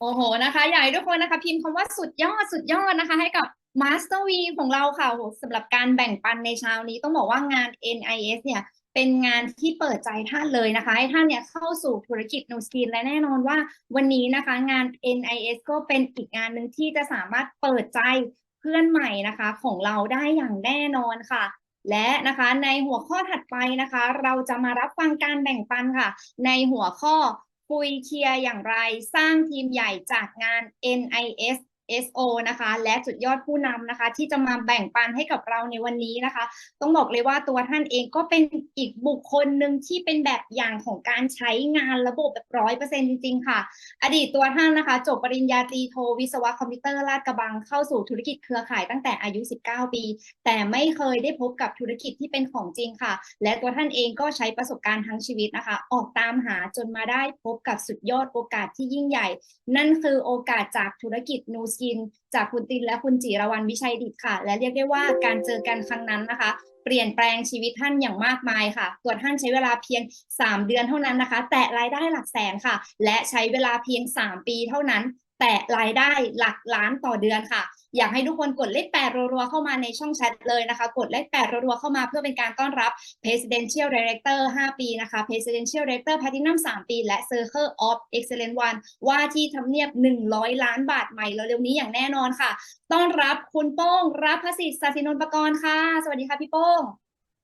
โอ้โหนะคะอยากให้ทุกคนนะคะ พิมพ์คำว่าสุดยอดสุดยอดนะคะ ให้กับ Master V ของเราค่ะโหสำหรับการแบ่งปันในเช้านี้ต้องบอกว่างาน NIS เนี่ยเป็นงานที่เปิดใจท่านเลยนะคะ ให้ท่านเนี่ยเข้าสู่ธุรกิจ New Skin และแน่นอนว่าวันนี้นะคะงาน NIS ก็เป็นอีกงานหนึ่งที่จะสามารถเปิดใจเพื่อนใหม่นะคะของเราได้อย่างแน่นอนค่ะ และนะคะในหัวข้อถัดไปนะคะ เราจะมารับฟังการแบ่งปันค่ะ ในหัวข้อ คุยเคลียร์อย่างไรสร้างทีมใหญ่จากงาน NIS SO นะคะ และจุดยอดผู้นำนะคะ ที่จะมาแบ่งปันให้กับเราในวันนี้นะคะ ต้องบอกเลยว่าตัวท่านเองก็เป็นอีกบุคคลหนึ่งที่เป็นแบบอย่างของการใช้งานระบบแบบร้อยเปอร์เซ็นจริง ๆ ค่ะ อดีตตัวท่านนะคะ จบปริญญาตรีโทวิศวะคอมพิวเตอร์ลาดกระบังเข้าสู่ธุรกิจเครือข่ายตั้งแต่อายุ 19 ปี แต่ไม่เคยได้พบกับธุรกิจที่เป็นของจริงค่ะ และตัวท่านเองก็ใช้ประสบการณ์ทั้งชีวิตนะคะ ออกตามหาจนมาได้พบกับสุดยอดโอกาสที่ยิ่งใหญ่ นั่นคือโอกาสจากธุรกิจนูสกิน จากคุณตินและคุณจิรวรรณวิชัยดิตค่ะ และเรียกได้ว่าการเจอกันครั้งนั้นนะคะ เปลี่ยนแปลงชีวิตท่านอย่างมากมายค่ะตัวท่านใช้เวลาเพียง 3 เดือนเท่านั้นนะคะ แต่รายได้หลักแสนค่ะ และใช้เวลาเพียง 3 ปีเท่านั้น แต่รายได้หลักล้านต่อเดือนค่ะ อยากให้ทุกคนกดเลขแปดรัวๆเข้ามาในช่องแชทเลยนะคะ กดเลขแปดรัวๆเข้ามาเพื่อเป็นการต้อนรับ Presidential Director 5 ปีนะคะ Presidential Director Platinum 3 ปี และ Circle of Excellence 1ว่าที่ทำเนียบ 100 ล้านบาทใหม่เร็วๆนี้อย่างแน่นอนค่ะ ต้อนรับคุณโป้งรับพสิทธิ์สัสินนท์ประกรณ์ค่ะ สวัสดีค่ะพี่โป้ง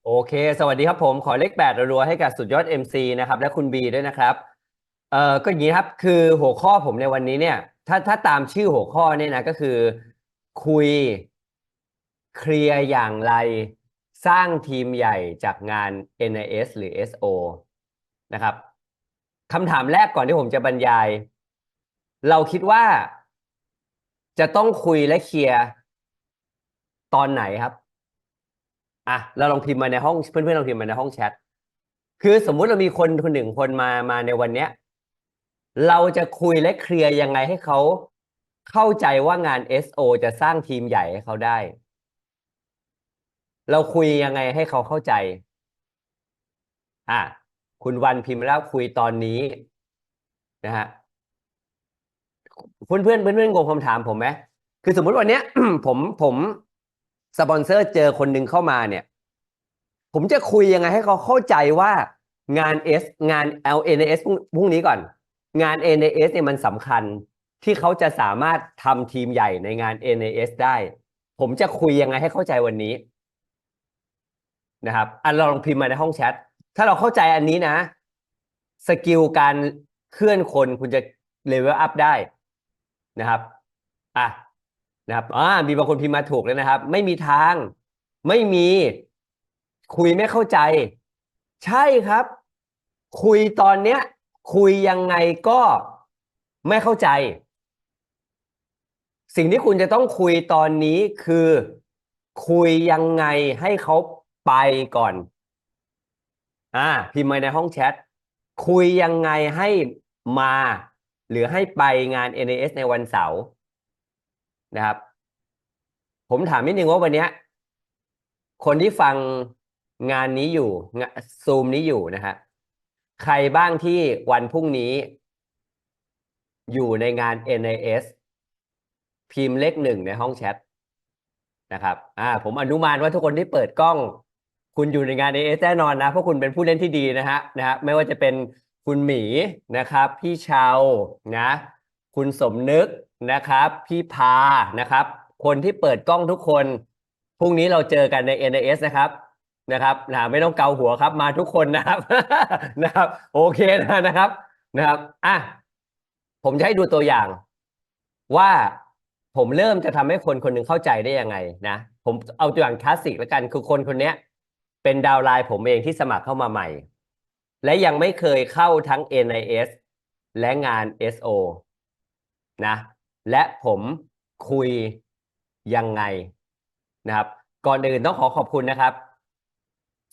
โอเค สวัสดีครับผมขอเลขแปดรัวๆให้กับสุดยอด MC นะครับและคุณบีด้วยนะครับเอ่อก็อย่างนี้ครับคือหัวข้อผมในวันนี้เนี่ย ถ้าถ้าตามชื่อหัวข้อเนี่ยนะก็คือ คุยเคลียร์อย่างไร สร้างทีมใหญ่จากงาน NIS หรือ SO นะครับคำถามแรกก่อนที่ผมจะบรรยาย เราคิดว่า จะต้องคุยและเคลียร์ตอนไหนครับอะเราลองพิมพ์มาในห้องเพื่อนๆลองพิมพ์มาในห้องแชทคือสมมุติเรามีคนคนหนึ่งคนมามาในวันเนี้ย เราจะคุยและเคลียร์ยังไงให้เขาเข้าใจว่างาน SO จะสร้างทีมใหญ่ให้เขาได้ เราคุยยังไงให้เขาเข้าใจ อะ คุณวันพิมพ์แล้วคุยตอนนี้นะฮะเพื่อนเพื่อนเพื่อนเพื่อนงงคำถามผมไหมคือสมมุติวันเนี้ย ผมผมสปอนเซอร์เจอคนหนึ่งเข้ามาเนี่ย ผมจะคุยยังไงให้เขาเข้าใจว่างาน S งาน LNS พรุ่งนี้ก่อน งาน NAS เนี่ยมันสำคัญที่เขาจะสามารถทำทีมใหญ่ในงาน NAS ได้ ผมจะคุยยังไงให้เข้าใจวันนี้นะครับอันเราลองพิมพ์มาในห้องแชท ถ้าเราเข้าใจอันนี้นะ สกิลการเคลื่อนคนคุณจะเลเวลอัพได้นะครับอะนะครับอ่ามีบางคนพิมพ์มาถูกเลยนะครับ ไม่มีทาง ไม่มีคุยไม่เข้าใจ ใช่ครับ คุยตอนเนี้ย คุยยังไงก็ไม่เข้าใจ สิ่งที่คุณจะต้องคุยตอนนี้คือ คุยยังไงให้เขาไปก่อน อ่า พิมพ์มาในห้องแชท คุยยังไงให้มา หรือให้ไปงาน NAS ในวันเสาร์นะครับ ผมถามนิดนึงว่าวันเนี้ยคนที่ฟังงานนี้อยู่ซูมนี้อยู่นะฮะ ใครบ้างที่วันพรุ่งนี้ อยู่ในงาน NIS พิมพ์เลขหนึ่งในห้องแชทนะครับ อ่า ผมอนุมานว่าทุกคนที่เปิดกล้อง คุณอยู่ในงาน NIS แน่นอนนะ เพราะคุณเป็นผู้เล่นที่ดีนะฮะนะฮะไม่ว่าจะเป็นคุณหมีนะครับ พี่ชาวนะ คุณสมนึกนะครับ พี่พานะครับ คนที่เปิดกล้องทุกคนพรุ่งนี้เราเจอกันใน NIS นะครับ นะครับนะไม่ต้องเกาหัวครับมาทุกคนนะครับนะครับ โอเคนะนะครับนะครับอะผมจะให้ดูตัวอย่าง ว่าผมเริ่มจะทำให้คนคนหนึ่งเข้าใจได้ยังไงนะผมเอาตัวอย่างคลาสสิกแล้วกันคือคนคนเนี้ยเป็นดาวไลน์ผมเองที่สมัครเข้ามาใหม่ และยังไม่เคยเข้าทั้ง NIS และงาน SO นะและผมคุยยังไงนะครับ ก่อนอื่นต้องขอขอบคุณนะครับ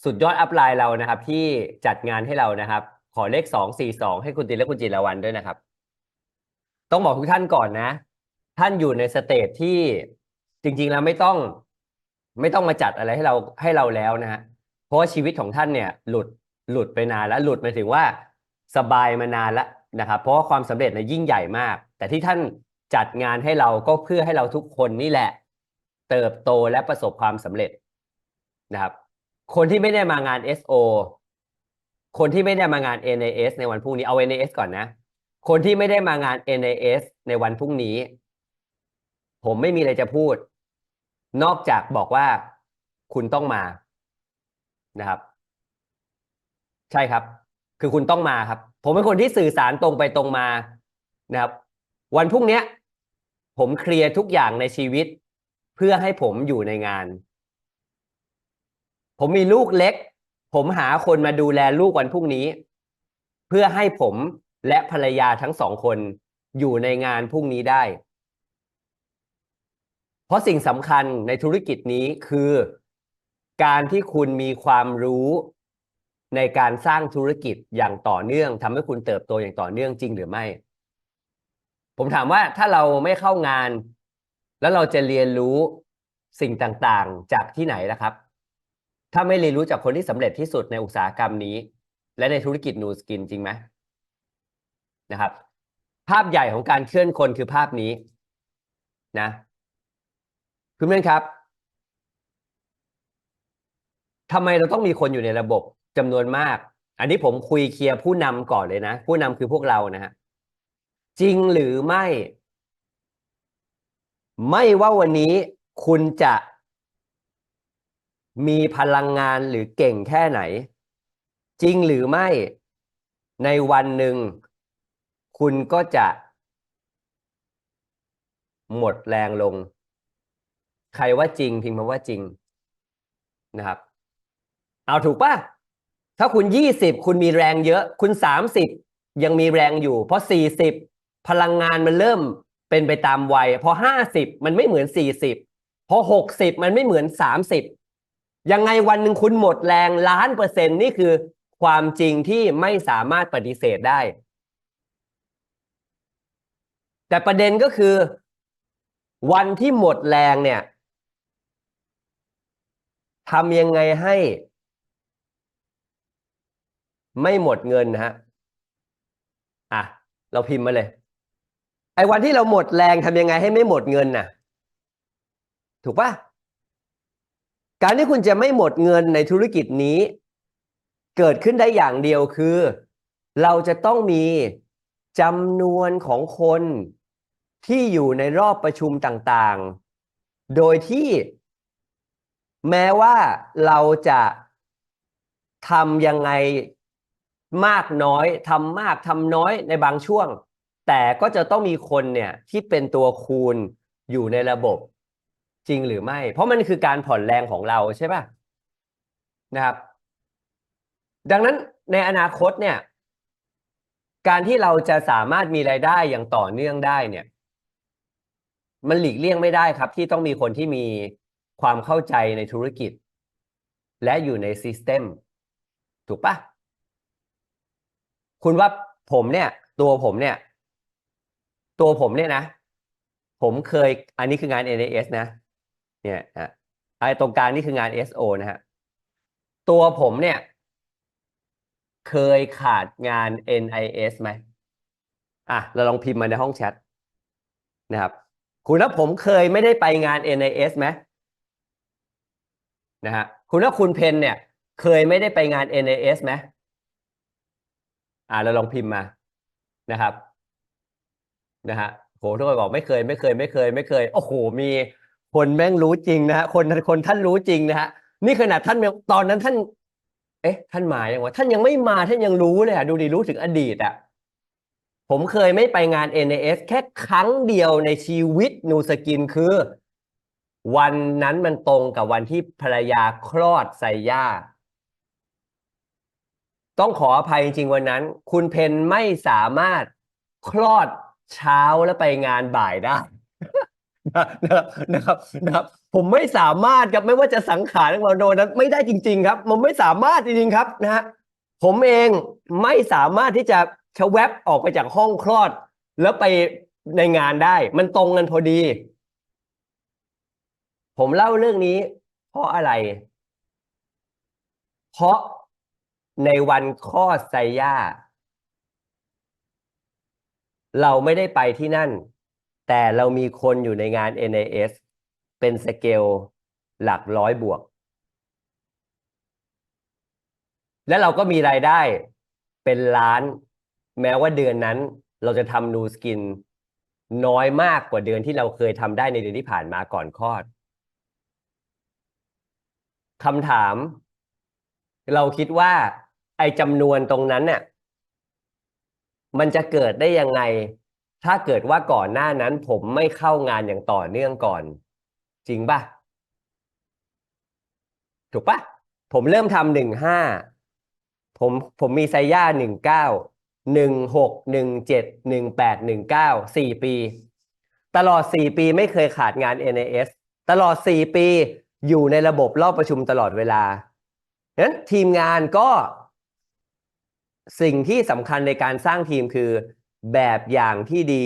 สุดยอดอัพไลน์เรานะครับ ที่จัดงานให้เรานะครับ ขอเลขสองสี่สองให้คุณตินและคุณจิรวันด้วยนะครับ ต้องบอกทุกท่านก่อนนะ ท่านอยู่ในสเตจที่จริง ๆ แล้วไม่ต้อง ไม่ต้องมาจัดอะไรให้เราให้เราแล้วนะฮะเพราะว่าชีวิตของท่านเนี่ย หลุดหลุดไปนานแล้วหลุดหมายถึงว่าสบายมานานและนะครับ เพราะว่าความสำเร็จนี่ยยิ่งใหญ่มาก แต่ที่ท่านจัดงานให้เราก็เพื่อให้เราทุกคนนี่แหละ เติบโตและประสบความสำเร็จนะครับ คนที่ไม่ได้มางาน SO คนที่ไม่ได้มางาน NAS ในวันพรุ่งนี้เอา NAS ก่อนนะ คนที่ไม่ได้มางาน NAS ในวันพรุ่งนี้ ผมไม่มีอะไรจะพูด นอกจากบอกว่าคุณต้องมานะครับ ใช่ครับ คือคุณต้องมาครับ ผมเป็นคนที่สื่อสารตรงไปตรงมานะครับ วันพรุ่งนี้ผมเคลียร์ทุกอย่างในชีวิต เพื่อให้ผมอยู่ในงาน ผมมีลูกเล็ก ผมหาคนมาดูแลลูกวันพรุ่งนี้ เพื่อให้ผมและภรรยาทั้งสองคนอยู่ในงานพรุ่งนี้ได้ เพราะสิ่งสำคัญในธุรกิจนี้คือ การที่คุณมีความรู้ในการสร้างธุรกิจอย่างต่อเนื่องทำให้คุณเติบโตอย่างต่อเนื่องจริงหรือไม่ ผมถามว่าถ้าเราไม่เข้างาน แล้วเราจะเรียนรู้สิ่งต่างๆ จากที่ไหนล่ะครับ ถ้าไม่เรียนรู้จากคนที่สำเร็จที่สุดในอุตสาหกรรมนี้ และในธุรกิจนูสกินจริงไหมนะครับ ภาพใหญ่ของการเคลื่อนคนคือภาพนี้นะคุณเพื่อนครับทำไมเราต้องมีคนอยู่ในระบบจำนวนมาก อันนี้ผมคุยเคลียร์ผู้นำก่อนเลยนะ ผู้นำคือพวกเรานะฮะจริงหรือไม่ ไม่ว่าวันนี้คุณจะ มีพลังงานหรือเก่งแค่ไหน จริงหรือไม่ในวันหนึ่ง คุณก็จะ หมดแรงลง ใครว่าจริงพิมพ์มาว่าจริงนะครับ เอาถูกป่ะ ถ้าคุณยี่สิบคุณมีแรงเยอะ คุณสามสิบยังมีแรงอยู่ เพราะสี่สิบพลังงานมันเริ่มเป็นไปตามวัย พอห้าสิบมันไม่เหมือนสี่สิบพอหกสิบมันไม่เหมือนสามสิบ ยังไงวันหนึ่งคุณหมดแรงล้านเปอร์เซ็นต์นี่คือความจริงที่ไม่สามารถปฏิเสธได้ แต่ประเด็นก็คือ วันที่หมดแรงเนี่ยทำยังไงให้ ไม่หมดเงินนะฮะอะ เราพิมพ์มาเลย ไอ้วันที่เราหมดแรงทำยังไงให้ไม่หมดเงินน่ะ ถูกปะ การที่คุณจะไม่หมดเงินในธุรกิจนี้ เกิดขึ้นได้อย่างเดียวคือ เราจะต้องมีจำนวนของคนที่อยู่ในรอบประชุมต่างๆ โดยที่แม้ว่าเราจะทำยังไงมากน้อยทำมากทำน้อยในบางช่วง แต่ก็จะต้องมีคนเนี่ยที่เป็นตัวคูณอยู่ในระบบ จริงหรือไม่ เพราะมันคือการผ่อนแรงของเราใช่ป่ะนะครับ ดังนั้นในอนาคตเนี่ย การที่เราจะสามารถมีรายได้อย่างต่อเนื่องได้เนี่ย มันหลีกเลี่ยงไม่ได้ครับ ที่ต้องมีคนที่มีความเข้าใจในธุรกิจ และอยู่ในซิสเต็มถูกปะคุณว่าผมเนี่ย ตัวผมเนี่ย ตัวผมเนี่ยนะ ผมเคย อันนี้คืองาน NAS นะ เนี่ยอะไอ้ตรงกลางนี่คืองาน SO นะฮะตัวผมเนี่ย เคยขาดงาน NIS ไหมอะเราลองพิมพ์มาในห้องแชทนะครับ คุณว่าผมเคยไม่ได้ไปงาน NIS ไหมนะฮะคุณว่าคุณเพนเนี่ย เคยไม่ได้ไปงาน NAS ไหมอ่าเราลองพิมพ์มานะครับนะฮะโหทุกคนบอกไม่เคยไม่เคย ไม่เคย ไม่เคย โอ้โห มี คนแม่งรู้จริงนะฮะคนคนท่านรู้จริงนะฮะนี่ขนาดท่านตอนนั้นท่าน เอ๊ะ ท่านมาอยังวะท่านยังไม่มาท่านยังรู้เลยอะดูดิรู้ถึงอดีตอะผมเคยไม่ไปงาน NAS แค่ครั้งเดียวในชีวิตนูสกินคือ วันนั้นมันตรงกับวันที่ภรรยาคลอดไซย่าต้องขออภัยจริงๆวันนั้น คุณเพนไม่สามารถคลอดเช้าแล้วไปงานบ่ายได้ นะครับนะครับนะครับ ผมไม่สามารถครับไม่ว่าจะสังขารของเราโดนนั้นไม่ได้จริง ๆ ครับ มันไม่สามารถจริงๆครับนะฮะผมเองไม่สามารถที่จะชะแวบออกไปจากห้องคลอด แล้วไปในงานได้ มันตรงกันพอดี ผมเล่าเรื่องนี้ เพราะอะไร เพราะในวันคลอดไซย่า เราไม่ได้ไปที่นั่น แต่เรามีคนอยู่ในงาน NAS เป็นสเกลหลักร้อยบวก และเราก็มีรายได้เป็นล้าน แม้ว่าเดือนนั้นเราจะทำนูสกินน้อยมากกว่าเดือนที่เราเคยทำได้ในเดือนที่ผ่านมาก่อนคลอดคำถาม เราคิดว่าไอ้จำนวนตรงนั้นเนี่ยมันจะเกิดได้ยังไง ถ้าเกิดว่าก่อนหน้านั้นผมไม่เข้างานอย่างต่อเนื่องก่อน จริงป่ะถูกปะผมเริ่มทำหนึ่งห้าผมผมมีไซย่าหนึ่งเก้าหนึ่งหกหนึ่งเจ็ดหนึ่งแปดหนึ่งเก้าสี่ปี ตลอดสี่ปีไม่เคยขาดงาน NAS ตลอดสี่ปีอยู่ในระบบรอบประชุมตลอดเวลานั้นทีมงานก็ สิ่งที่สำคัญในการสร้างทีมคือ แบบอย่างที่ดี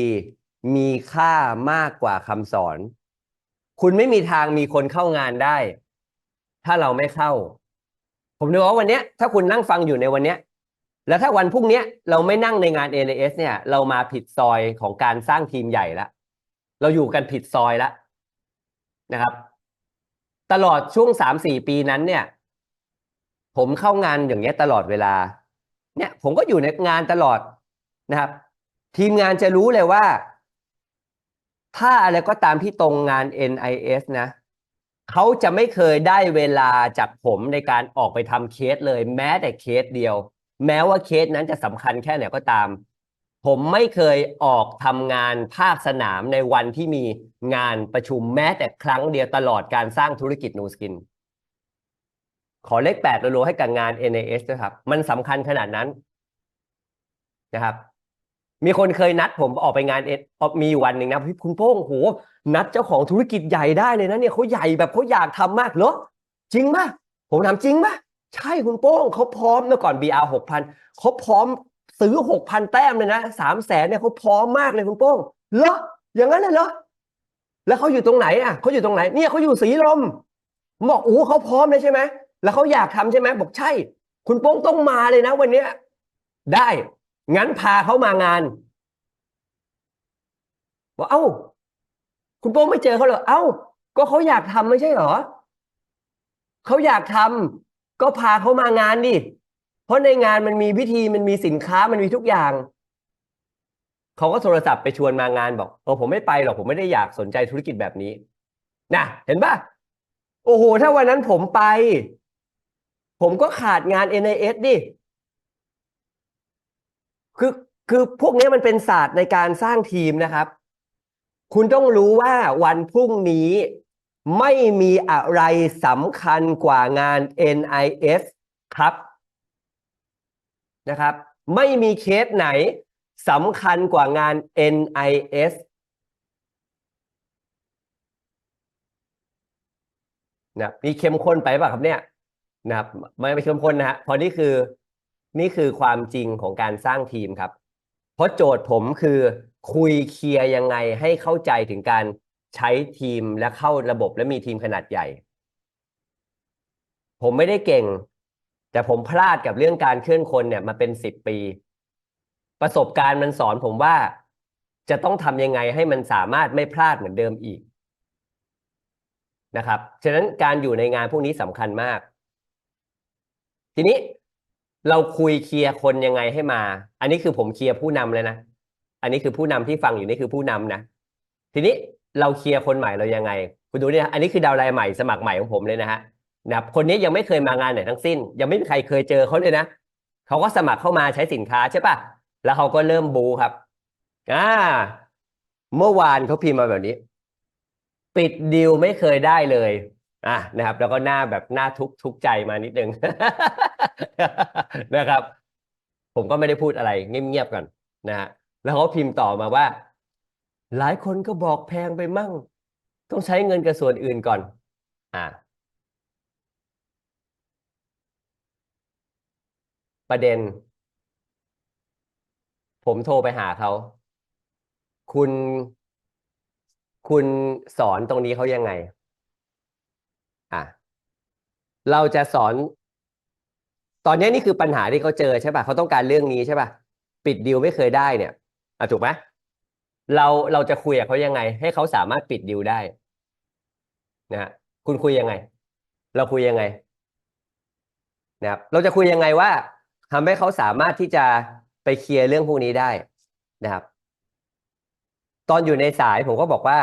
มีค่ามากกว่าคำสอน คุณไม่มีทางมีคนเข้างานได้ ถ้าเราไม่เข้า ผมนึกว่าวันเนี้ย ถ้าคุณนั่งฟังอยู่ในวันเนี้ย แล้วถ้าวันพรุ่งนี้เราไม่นั่งในงาน NAS เนี่ย เรามาผิดซอยของการสร้างทีมใหญ่ล้วเราอยู่กันผิดซอยล้วนะครับ ตลอดช่วงสามสี่ปีนั้นเนี่ย ผมเข้างานอย่างเงี้ยตลอดเวลา เนี่ย ผมก็อยู่ในงานตลอดนะครับ ทีมงานจะรู้เลยว่า ถ้าอะไรก็ตามที่ตรงงาน NIS นะเขาจะไม่เคยได้เวลาจากผมในการออกไปทำเคสเลย แม้แต่เคสเดียว แม้ว่าเคสนั้นจะสำคัญแค่ไหนก็ตาม ผมไม่เคยออกทำงานภาคสนามในวันที่มีงานประชุมแม้แต่ครั้งเดียวตลอดการสร้างธุรกิจนูสกิน ขอเลขแปดรัวให้กับงาน NAS ด้วยครับ มันสำคัญขนาดนั้นนะครับ มีคนเคยนัดผมออกไปงานเอ็ดมีวันหนึ่งนะพี่คุณโป้งโหนัดเจ้าของธุรกิจใหญ่ได้เลยนะเนี่ยเขาใหญ่แบบเขาอยากทำมากเหรอจริงป่ะผมถามจริงป่ะใช่คุณโป้งเขาพร้อมเมื่อก่อน BR หกพันเขาพร้อมซื้อหกพันแต้มเลยนะสามแสนเนี่ยเขาพร้อมมากเลยคุณโป้งเหรออย่างนั้นเลยเหรอแล้วเขาอยู่ตรงไหนอะเขาอยู่ตรงไหนเนี่ยเขาอยู่สีลมบอกโอ้เขาพร้อมเลยใช่ไหมแล้วเขาอยากทำใช่ไหมบอกใช่ คุณโป้งต้องมาเลยนะ วันเนี้ยได้ งั้นพาเขามางานบอกเอ้า คุณโป้งไม่เจอเขาเหรอเอ้า ก็เขาอยากทำไม่ใช่เหรอเขาอยากทำก็พาเขามางานดิเพราะในงานมันมีวิธีมันมีสินค้ามันมีทุกอย่างเขาก็โทรศัพท์ไปชวนมางานบอกเออผมไม่ไปหรอกผมไม่ได้อยากสนใจธุรกิจแบบนี้นะเห็นปะโอ้โห ถ้าวันนั้นผมไป ผมก็ขาดงาน NIS ดิ คือคือพวกนี้มันเป็นศาสตร์ในการสร้างทีมนะครับ คุณต้องรู้ว่าวันพรุ่งนี้ไม่มีอะไรสำคัญกว่างาน NIS ครับนะครับ ไม่มีเคสไหนสำคัญกว่างาน NIS นะมีเข้มข้นไปป่ะครับเนี่ยนะครับไม่ไม่เข้มข้นนะฮะเพราะนี่คือ นี่คือความจริงของการสร้างทีมครับ เพราะโจทย์ผมคือคุยเคลียร์ยังไงให้เข้าใจถึงการใช้ทีมและเข้าระบบและมีทีมขนาดใหญ่ ผมไม่ได้เก่ง แต่ผมพลาดกับเรื่องการเคลื่อนคนเนี่ยมาเป็นสิบปี ประสบการณ์มันสอนผมว่าจะต้องทำยังไงให้มันสามารถไม่พลาดเหมือนเดิมอีกนะครับ ฉะนั้นการอยู่ในงานพวกนี้สำคัญมาก ทีนี้ เราคุยเคลียร์คนยังไงให้มา อันนี้คือผมเคลียร์ผู้นำเลยนะ อันนี้คือผู้นำที่ฟังอยู่นี่คือผู้นำนะ ทีนี้เราเคลียร์คนใหม่เรายังไง คุณดูนี่ยอันนี้คือดาวไลน์ใหม่สมัครใหม่ของผมเลยนะฮะนะครับคนนี้ยังไม่เคยมางานไหนทั้งสิ้น ยังไม่มีใครเคยเจอเขาเลยนะเขาก็สมัครเข้ามาใช้สินค้าใช่ปะแล้วเขาก็เริ่มบูครับอ่าเมื่อวานเขาพิมพ์มาแบบนี้ ปิดดีลไม่เคยได้เลย อะนะครับ แล้วก็หน้าแบบหน้าทุกทุกใจมานิดนึง นะครับ ผมก็ไม่ได้พูดอะไรเงียบๆก่อนนะฮะแล้วเขาพิมพ์ต่อมาว่า หลายคนก็บอกแพงไปมั่ง ต้องใช้เงินกับส่วนอื่นก่อน อ่าประเด็น ผมโทรไปหาเขา คุณ คุณสอนตรงนี้เขายังไง เราจะสอน ตอนนี้นี่คือปัญหาที่เขาเจอใช่ป่ะเขาต้องการเรื่องนี้ใช่ป่ะปิดดีลไม่เคยได้เนี่ยอะถูกไหมเราเราจะคุยกับเขายังไง ให้เขาสามารถปิดดีลได้นะฮะคุณคุยยังไง เราคุยยังไงนะครับเราจะคุยยังไงว่าทำให้เขาสามารถที่จะไปเคลียร์เรื่องพวกนี้ได้นะครับ ตอนอยู่ในสายผมก็บอกว่า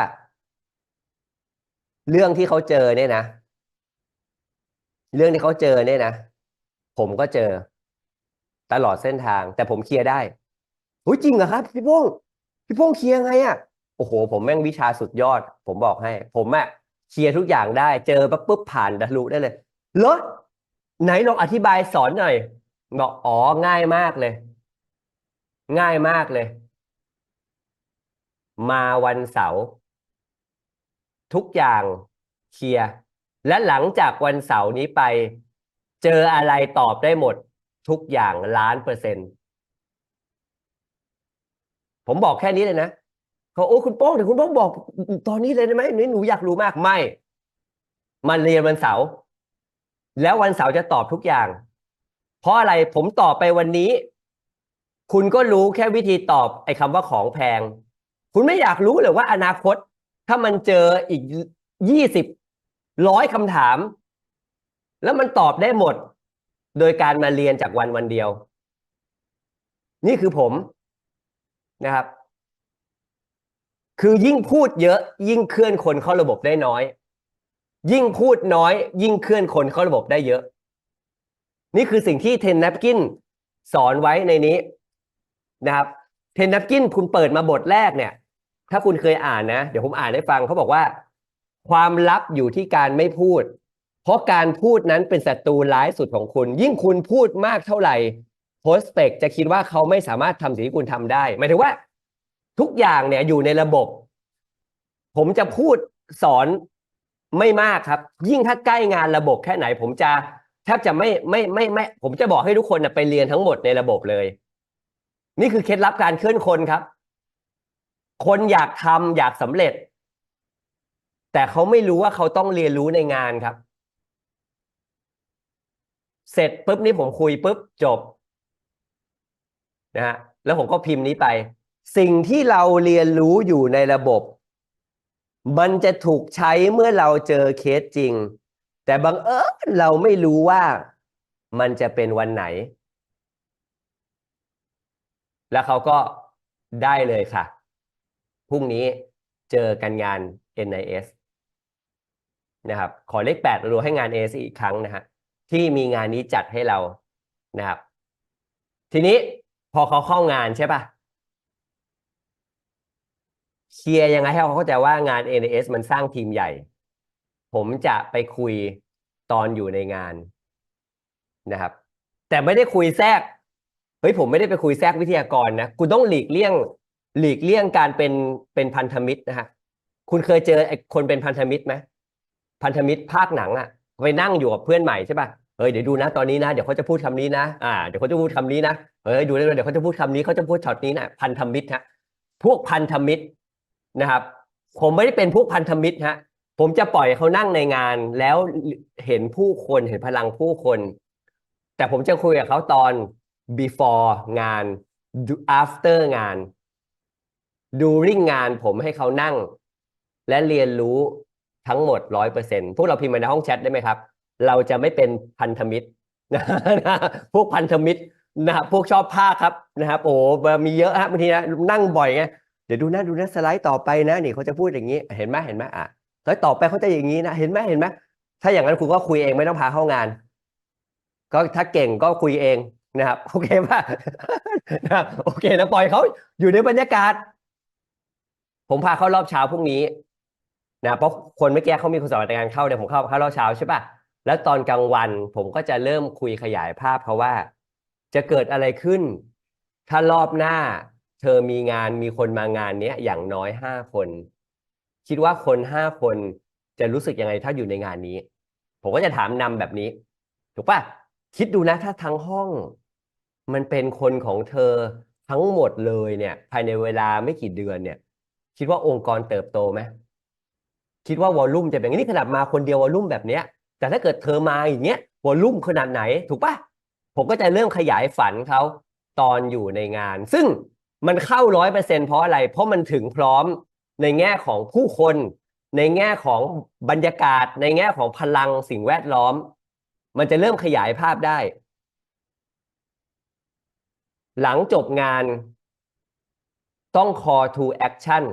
เรื่องที่เขาเจอเนี่ยนะ เรื่องที่เขาเจอเนี่ยนะผมก็เจอ ตลอดเส้นทาง แต่ผมเคลียร์ได้หุ้ยจริงเหรอครับพี่โป้งพี่โป้งเคลียร์ไงอะโอ้โห ผมแม่งวิชาสุดยอด ผมบอกให้ ผมอะเคลียร์ทุกอย่างได้ เจอปั๊บปุ๊บผ่านทะลุได้เลยเหรอไหนลองอธิบายสอนหน่อยบอกอ๋อง่ายมากเลย ง่ายมากเลย มาวันเสาร์ทุกอย่างเคลียร์ และหลังจากวันเสาร์นี้ไป เจออะไรตอบได้หมดทุกอย่างล้านเปอร์เซ็นต์ผมบอกแค่นี้เลยนะเขาโอ้คุณโป้งเดี๋ยวคุณโป้งบอกตอนนี้เลยได้ไหมนี่หนูอยากรู้มากไม่มันเรียนวันเสาร์แล้ววันเสาร์จะตอบทุกอย่าง เพราะอะไรผมตอบไปวันนี้ คุณก็รู้แค่วิธีตอบไอ้คำว่าของแพง คุณไม่อยากรู้เลยว่าอนาคต ถ้ามันเจออีกยี่สิบ ร้อยคำถาม แล้วมันตอบได้หมด โดยการมาเรียนจากวันวันเดียว นี่คือผมนะครับ คือยิ่งพูดเยอะ ยิ่งเคลื่อนคนเข้าระบบได้น้อย ยิ่งพูดน้อย ยิ่งเคลื่อนคนเข้าระบบได้เยอะ นี่คือสิ่งที่เทนนับกินสอนไว้ในนี้นะครับ เทนนับกินคุณเปิดมาบทแรกเนี่ย ถ้าคุณเคยอ่านนะ เดี๋ยวผมอ่านให้ฟังเขาบอกว่า ความลับอยู่ที่การไม่พูด เพราะการพูดนั้นเป็นศัตรูร้ายสุดของคุณ ยิ่งคุณพูดมากเท่าไหร่โพสเปกจะคิดว่าเขาไม่สามารถทำสิ่งที่คุณทำได้หมายถึงว่า ทุกอย่างเนี่ยอยู่ในระบบ ผมจะพูดสอนไม่มากครับ ยิ่งถ้าใกล้งานระบบแค่ไหน ผมจะแทบจะไม่ไม่ไม่ไม่ ผมจะบอกให้ทุกคนนะไปเรียนทั้งหมดในระบบเลย นี่คือเคล็ดลับการเคลื่อนคนครับ คนอยากทำอยากสำเร็จ แต่เขาไม่รู้ว่าเขาต้องเรียนรู้ในงานครับ เสร็จปุ๊บนี่ผมคุยปุ๊บจบนะฮะแล้วผมก็พิมพ์นี้ไป สิ่งที่เราเรียนรู้อยู่ในระบบ มันจะถูกใช้เมื่อเราเจอเคสจริง แต่บังเอิญเราไม่รู้ว่ามันจะเป็นวันไหน แล้วเขาก็ได้เลยค่ะ พรุ่งนี้เจอกันงาน NIS นะครับ ขอเลขแปดรัวให้งาน AS อีกครั้งนะฮะที่มีงานนี้จัดให้เรานะครับ ทีนี้พอเขาเข้างานใช่ปะเคลียร์ยังไงให้เขาเข้าใจว่างาน NAS มันสร้างทีมใหญ่ ผมจะไปคุยตอนอยู่ในงานนะครับ แต่ไม่ได้คุยแทรกเฮ้ยผมไม่ได้ไปคุยแทรกวิทยากรนะคุณต้องหลีกเลี่ยง หลีกเลี่ยงการเป็นเป็นพันธมิตรนะฮะคุณเคยเจอไอ้คนเป็นพันธมิตรไหม พันธมิตรภาคหนังอะไปนั่งอยู่กับเพื่อนใหม่ใช่ป่ะเฮ้ยเดี๋ยวดูนะตอนนี้นะเดี๋ยวเขาจะพูดคำนี้นะอ่าเดี๋ยวเขาจะพูดคำนี้นะเฮ้ยดูได้เลยเดี๋ยวเขาจะพูดคำนี้เขาจะพูดช็อตนี้นะพันธมิตรฮะพวกพันธมิตรนะครับ ผมไม่ได้เป็นพวกพันธมิตรฮะผมจะปล่อยเขานั่งในงานแล้วเห็นผู้คนเห็นพลังผู้คน แต่ผมจะคุยกับเขาตอน before งาน after งาน during งานผมให้เขานั่ง และเรียนรู้ ทั้งหมดร้อยเปอร์เซ็นพวกเราพิมพ์มาในห้องแชทได้ไหมครับ เราจะไม่เป็นพันธมิตรนะพวกพันธมิตรนะครับพวกชอบภาครับนะครับโอ้มีเยอะฮะบางทีนะนั่งบ่อยไงเดี๋ยวดูนะดูนะสไลด์ต่อไปนะนี่เขาจะพูดอย่างนี้เห็นไหมเห็นไหมอะแล้วต่อไปเขาจะอย่างนี้นะเห็นไหมเห็นไหมถ้าอย่างนั้นคุณก็คุยเองไม่ต้องพาเข้างาน ก็ถ้าเก่งก็คุยเองนะครับโอเคป่ะนะโอเคนะปล่อยเขาอยู่ในบรรยากาศ ผมพาเข้ารอบเช้าพรุ่งนี้ นะเพราะคนเมื่อกี้เขามีคุณสมบัติในการเข้าเดี๋ยวผมเข้าเข้ารอบเช้าใช่ปะแล้วตอนกลางวันผมก็จะเริ่มคุยขยายภาพเขาว่า จะเกิดอะไรขึ้น ถ้ารอบหน้า เธอมีงานมีคนมางานเนี้ยอย่างน้อยห้าคน คิดว่าคนห้าคนจะรู้สึกยังไงถ้าอยู่ในงานนี้ ผมก็จะถามนำแบบนี้ถูกปะคิดดูนะถ้าทั้งห้อง มันเป็นคนของเธอทั้งหมดเลยเนี่ย ภายในเวลาไม่กี่เดือนเนี่ย คิดว่าองค์กรเติบโตไหม คิดว่าวอลลุ่มจะเป็นนี่ขนาดมาคนเดียววอลลุ่มแบบเนี้ย แต่ถ้าเกิดเธอมาอย่างเงี้ยวอลลุ่มขนาดไหน ถูกปะผมก็จะเริ่มขยายฝันเขาตอนอยู่ในงาน ซึ่งมันเข้าร้อยเปอร์เซ็นเพราะอะไร เพราะมันถึงพร้อมในแง่ของผู้คน ในแง่ของบรรยากาศ ในแง่ของพลังสิ่งแวดล้อม มันจะเริ่มขยายภาพได้ หลังจบงานต้อง call to action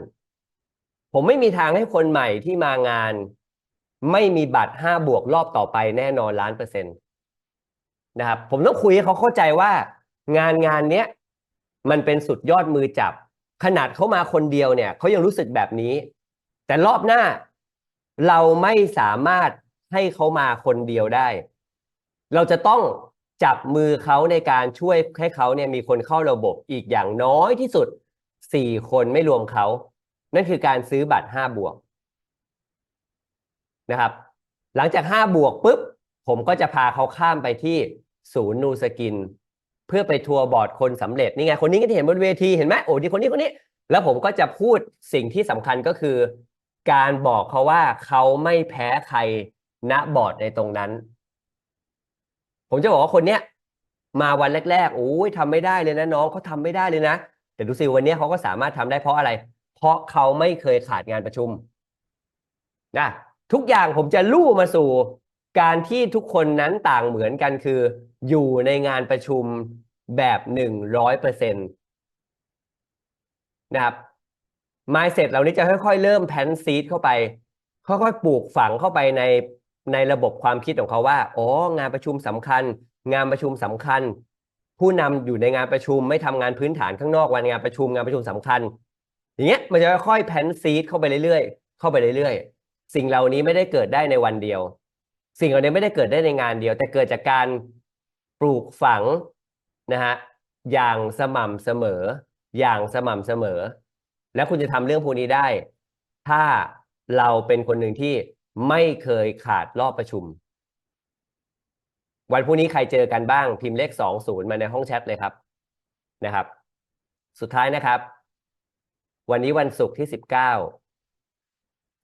ผมไม่มีทางให้คนใหม่ที่มางาน ไม่มีบัตรห้าบวกรอบต่อไปแน่นอนล้านเปอร์เซ็นต์นะครับผมต้องคุยให้เขาเข้าใจว่า งานงานเนี้ยมันเป็นสุดยอดมือจับ ขนาดเขามาคนเดียวเนี่ยเขายังรู้สึกแบบนี้ แต่รอบหน้าเราไม่สามารถให้เขามาคนเดียวได้ เราจะต้องจับมือเขาในการช่วยให้เขาเนี่ยมีคนเข้าระบบอีกอย่างน้อยที่สุดสี่คนไม่รวมเขา นั่นคือการซื้อบัตรห้าบวกนะครับ หลังจากห้าบวกปุ๊บ ผมก็จะพาเขาข้ามไปที่ศูนย์นูสกิน เพื่อไปทัวร์บอร์ดคนสำเร็จนี่ไงคนนี้ก็ที่เห็นบนเวทีเห็นไหมโอ้ดีคนนี้คนนี้ แล้วผมก็จะพูดสิ่งที่สำคัญก็คือ การบอกเขาว่าเขาไม่แพ้ใครณบอร์ดในตรงนั้น ผมจะบอกว่าคนเนี้ยมาวันแรกๆโอ้ยทำไม่ได้เลยนะน้องเขาทำไม่ได้เลยนะแต่ดูสิวันนี้เขาก็สามารถทำได้เพราะอะไร เพราะเขาไม่เคยขาดงานประชุมนะทุกอย่างผมจะลู่มาสู่การที่ทุกคนนั้นต่างเหมือนกันคือ อยู่ในงานประชุมแบบหนึ่งร้อยเปอร์เซ็นต์นะครับ mindset เหล่านี้จะค่อยๆ เริ่มแพนซีดเข้าไป ค่อยๆ ปลูกฝังเข้าไปในในระบบความคิดของเขาว่าอ๋องานประชุมสำคัญ งานประชุมสำคัญ ผู้นำอยู่ในงานประชุมไม่ทำงานพื้นฐานข้างนอกวันงานประชุมงานประชุมสำคัญ อย่างเงี้ยมันจะค่อยๆแพนซีดเข้าไปเรื่อยๆเข้าไปเรื่อยๆ สิ่งเหล่านี้ไม่ได้เกิดได้ในวันเดียว สิ่งเหล่านี้ไม่ได้เกิดได้ในงานเดียว แต่เกิดจากการปลูกฝังนะฮะอย่างสม่ำเสมอ อย่างสม่ำเสมอ แล้วคุณจะทำเรื่องพวกนี้ได้ ถ้าเราเป็นคนหนึ่งที่ไม่เคยขาดรอบประชุม วันพรุ่งนี้ใครเจอกันบ้างพิมพ์เลขสองศูนย์มาในห้องแชทเลยครับนะครับ สุดท้ายนะครับ วันนี้วันศุกร์ที่สิบเก้า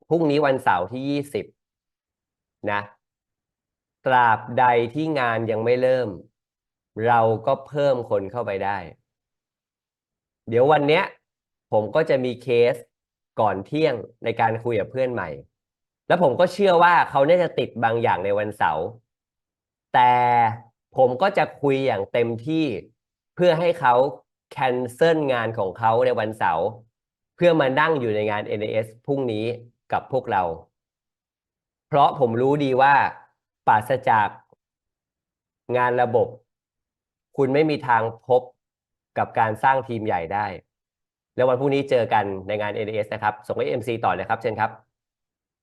พรุ่งนี้วันเสาร์ที่ยี่สิบนะ ตราบใดที่งานยังไม่เริ่ม เราก็เพิ่มคนเข้าไปได้ เดี๋ยววันเนี้ย ผมก็จะมีเคสก่อนเที่ยงในการคุยกับเพื่อนใหม่ แล้วผมก็เชื่อว่าเขาน่าจะติดบางอย่างในวันเสาร์แต่ผมก็จะคุยอย่างเต็มที่เพื่อให้เขาแคนเซิลงานของเขาในวันเสาร์ เพื่อมานั่งอยู่ในงาน NAS พรุ่งนี้กับพวกเรา เพราะผมรู้ดีว่าปราศจากงานระบบ คุณไม่มีทางพบกับการสร้างทีมใหญ่ได้ แล้ววันพรุ่งนี้เจอกันในงาน NAS นะครับ ส่งให้ MC ต่อเลยครับ เชิญครับ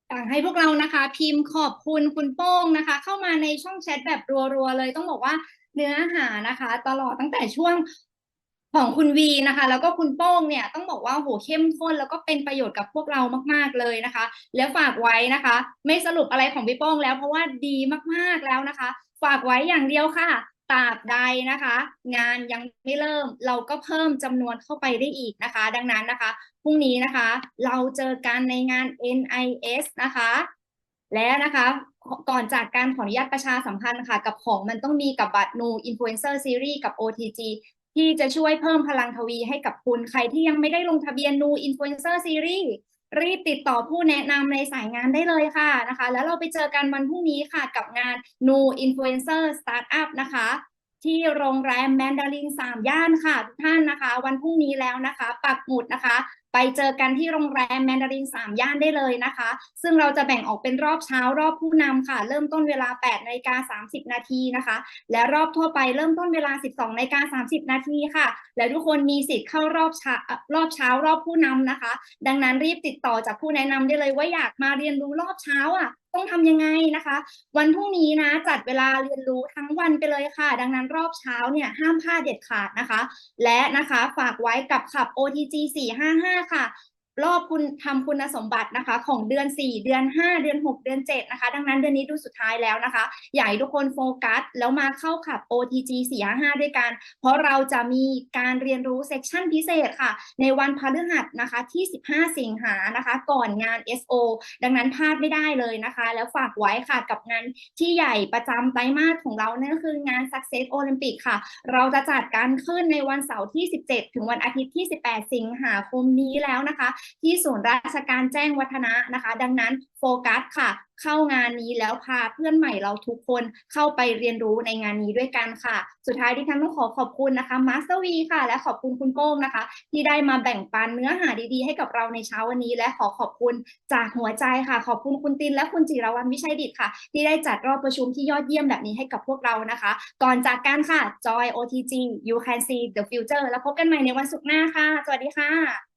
อยากให้พวกเรานะคะ พิมพ์ขอบคุณคุณโป้งนะคะ เข้ามาในช่องแชทแบบรัวๆเลยต้องบอกว่าเนื้อหานะคะ ตลอดตั้งแต่ช่วง ของคุณวีนะคะ แล้วก็คุณโป้งเนี่ยต้องบอกว่าโหเข้มข้นแล้วก็เป็นประโยชน์กับพวกเรามาก ๆเลยนะคะ แล้วฝากไว้นะคะ ไม่สรุปอะไรของพี่โป้งแล้วเพราะว่าดีมากๆแล้วนะคะ ฝากไว้อย่างเดียวค่ะตราบใดนะคะ งานยังไม่เริ่มเราก็เพิ่มจำนวนเข้าไปได้อีกนะคะ ดังนั้นนะคะพรุ่งนี้นะคะ เราเจอกันในงาน NIS นะคะ และนะคะก่อนจากการขออนุญาตประชาสัมพันธ์ค่ะ กับของมันต้องมีกับบัตร New Influencer Series กับ OTG ที่จะช่วยเพิ่มพลังทวีให้กับคุณใครที่ยังไม่ได้ลงทะเบียนนูอินฟลูเอนเซอร์ซีรีส์รีบติดต่อผู้แนะนำในสายงานได้เลยค่ะนะคะ แล้วเราไปเจอกันวันพรุ่งนี้ค่ะกับงาน New Influencer Startup นะคะ ที่โรงแรมแมนดารินสามย่านค่ะทุกท่านนะคะ วันพรุ่งนี้แล้วนะคะ ปักหมุดนะคะ ไปเจอกันที่โรงแรมแมนดารินสามย่านได้เลยนะคะ ซึ่งเราจะแบ่งออกเป็นรอบเช้ารอบผู้นำค่ะ เริ่มต้นเวลา8นาฬิกา30 นาทีนะคะ และรอบทั่วไปเริ่มต้นเวลา 12นาฬิกา30 นาทีค่ะ และทุกคนมีสิทธิ์เข้ารอบเช้ารอบเช้ารอบผู้นำนะคะ ดังนั้นรีบติดต่อจากผู้แนะนำได้เลยว่าอยากมาเรียนรู้รอบเช้าอะ ต้องทำยังไงนะคะ วันพรุ่งนี้นะจัดเวลาเรียนรู้ทั้งวันไปเลยค่ะ ดังนั้นรอบเช้าเนี่ยห้ามพลาดเด็ดขาดนะคะ และนะคะฝากไว้กับขับ OTG 455 ค่ะ รอบคุณทำคุณสมบัตินะคะ ของเดือน 4 เดือน 5 เดือน 6 เดือน 7 นะคะ ดังนั้นเดือนนี้ดูสุดท้ายแล้วนะคะอยากให้ทุกคนโฟกัส แล้วมาเข้าขับ OTG 455ด้วยกัน เพราะเราจะมีการเรียนรู้เซสชั่นพิเศษค่ะ ในวันพฤหัสนะคะที่ 15 สิงหานะคะ ก่อนงาน SO ดังนั้นพลาดไม่ได้เลยนะคะ แล้วฝากไว้ค่ะกับงานที่ใหญ่ประจำไตรมาสของเรานั่นก็คืองาน Success Olympic ค่ะ เราจะจัดการขึ้นในวันเสาร์ที่ 17 ถึงวันอาทิตย์ที่ 18 สิงหาคมนี้แล้วนะคะที่ศูนย์ราชการแจ้งวัฒนะนะคะ ดังนั้นโฟกัสค่ะ เข้างานนี้แล้วพาเพื่อนใหม่เราทุกคนเข้าไปเรียนรู้ในงานนี้ด้วยกันค่ะ สุดท้ายที่ฉันต้องขอขอบคุณนะคะมาสเตอร์วีค่ะ และขอบคุณคุณโก้งนะคะ ที่ได้มาแบ่งปันเนื้อหาดีๆ ให้กับเราในเช้าวันนี้ และขอขอบคุณจากหัวใจค่ะ ขอบคุณคุณตินและคุณจิรวรรณวิชัยดิตค่ะ ที่ได้จัดรอบประชุมที่ยอดเยี่ยมแบบนี้ให้กับพวกเรานะคะ ก่อนจากกันค่ะ Joy OTG You Can See the Future แล้วพบกันใหม่ในวันศุกร์หน้าค่ะ สวัสดีค่ะ